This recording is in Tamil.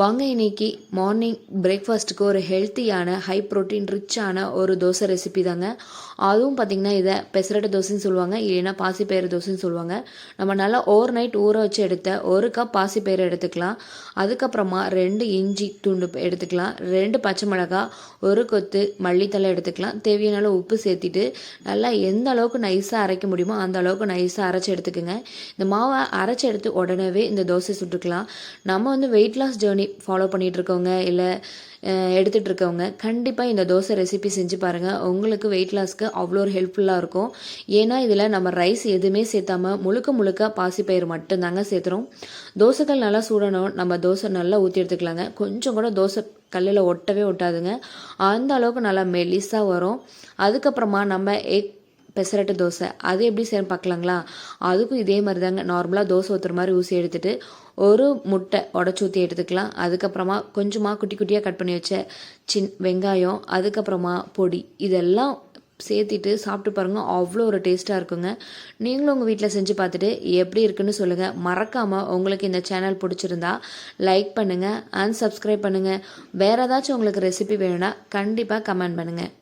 வாங்க இன்னைக்கு மார்னிங் பிரேக்ஃபாஸ்ட்டுக்கு ஒரு ஹெல்த்தியான ஹை ப்ரோட்டீன் ரிச்சான ஒரு தோசை ரெசிபி தாங்க. அதுவும் பார்த்திங்கன்னா இதை பெசரட்டு தோசைன்னு சொல்லுவாங்க. இல்லைன்னா பாசிப்பயிறு தோசைன்னு சொல்லுவாங்க. நம்ம நல்லா ஓவர் நைட் ஊற வச்சு எடுத்த ஒரு கப் பாசிப்பயிறு எடுத்துக்கலாம். அதுக்கப்புறமா ரெண்டு இஞ்சி துண்டு எடுத்துக்கலாம். ரெண்டு பச்சை மிளகாய் ஒரு கொத்து மல்லித்தலை எடுத்துக்கலாம். தேவையான அளவு உப்பு சேர்த்திட்டு நல்லா எந்த அளவுக்கு நைஸாக அரைக்க முடியுமோ அந்த அளவுக்கு நைஸாக அரைச்சி எடுத்துக்கோங்க. இந்த மாவை அரைச்சி எடுத்து உடனே இந்த தோசை சுட்டுக்கலாம். நம்ம வந்து வெயிட் லாஸ் ஜேர்னி ஃபாலோ பண்ணிகிட்டு இருக்கவங்க இல்லை எடுத்துகிட்டு இருக்கவங்க கண்டிப்பாக இந்த தோசை ரெசிபி செஞ்சு பாருங்கள் உங்களுக்கு வெயிட் லாஸ்க்கு அவ்வளோ ஒரு ஹெல்ப்ஃபுல்லாக இருக்கும். ஏன்னா இதில் நம்ம ரைஸ் எதுவுமே சேர்த்தாமல் முழுக்க முழுக்க பாசிப்பயிறு மட்டும்தாங்க சேர்த்துறோம். தோசைகள் நல்லா சூடணும். நம்ம தோசை நல்லா ஊற்றி எடுத்துக்கலாங்க. கொஞ்சம் கூட தோசை கல்லில் ஒட்டவே ஒட்டாதுங்க. அந்த அளவுக்கு நல்லா மெலிசாக வரும். அதுக்கப்புறமா நம்ம எக் பெசரட்டு தோசை. அது எப்படி செய்யணும் பார்க்கலாங்களா? அதுக்கும் இதே மாதிரி தாங்க நார்மலாக தோசை ஊற்றுற மாதிரி ஊசி எடுத்துட்டு ஒரு முட்டை உடச்சி ஊற்றி எடுத்துக்கலாம். அதுக்கப்புறமா கொஞ்சமாக குட்டி குட்டியாக கட் பண்ணி வச்ச சின் வெங்காயம் அதுக்கப்புறமா பொடி. இதெல்லாம் சேர்த்திட்டு சாப்பிட்டு பாருங்கள் அவ்வளோ ஒரு டேஸ்ட்டாக இருக்குங்க. நீங்களும் உங்கள் வீட்டில் செஞ்சு பார்த்துட்டு எப்படி இருக்குன்னு சொல்லுங்கள் மறக்காமல் உங்களுக்கு இந்த சேனல் பிடிச்சிருந்தா லைக் பண்ணுங்கள் அண்ட் சப்ஸ்கிரைப் பண்ணுங்கள் வேறு ஏதாச்சும் உங்களுக்கு ரெசிபி வேணும்னா கண்டிப்பாக கமெண்ட் பண்ணுங்கள்